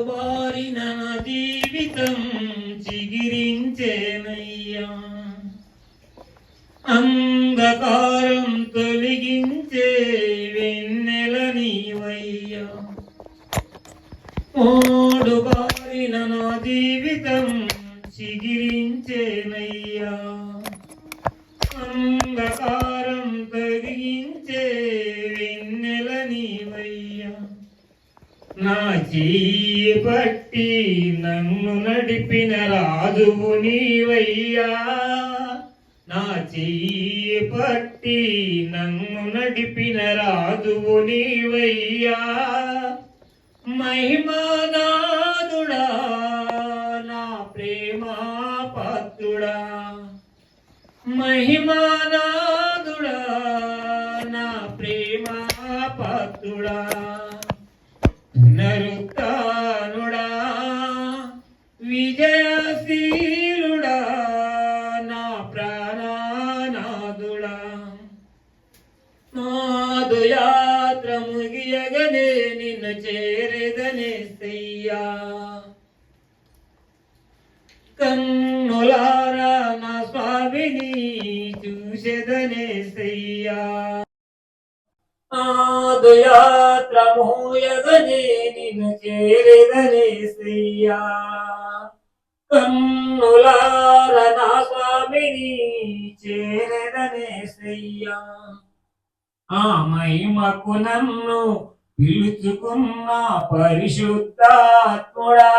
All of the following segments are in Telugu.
బారిన నా జీవితం చిగిరించేనయ్యా. అంధకారం తొలగించే వెన్నెల నీవయ్యా. మూడు బారిన నా జీవితం చిగిరించేనయ్యా. అంధకారం తొలగించే వెన్నెల నీవయ్యా. నా చెయ్యి పట్టి నన్ను నడిపిన రాజువు నీవయ్యా. నా చెయ్యి పట్టి నన్ను నడిపిన రాజువు నీవయ్యా. మహిమానాదుడా నా ప్రేమా పాత్రుడా మహిమానాదుడా నా ప్రేమా పాత్రుడా పునరుత్నుడా విజయశీలుడా నా ప్రాణనాదుడా నాదు యాత్ర ముగియగనే నిన్ను చేరేదనే సయ్యా. కన్నులారా నా స్వామిని చూసేదనే సయ్యా. ఆదుయాత్ర మోయగనే నిన్ను చేరేదనే సయ్యా కన్నులార నా స్వామిని చేరేదనే సయ్యా ఆ మహిమకు నన్ను పిలుచుకున్న పరిశుద్ధాత్ముడా.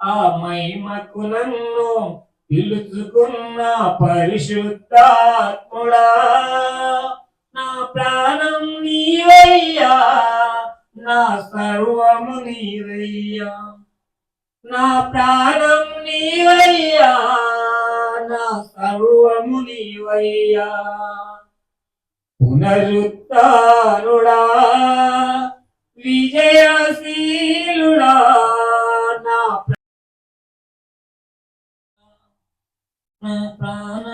ఆ మహిమకు నన్ను పిలుచుకున్న పరిశుద్ధాత్ముడా. నా ప్రాణం నీవయ్యా నా సర్వము నీవయ్యా. నా ప్రాణం నీవయ్యా నా సర్వము నీవయ్యా. పునరుత్నుడా విజయశీలుడా నా ప్ర- నా ప్రాణ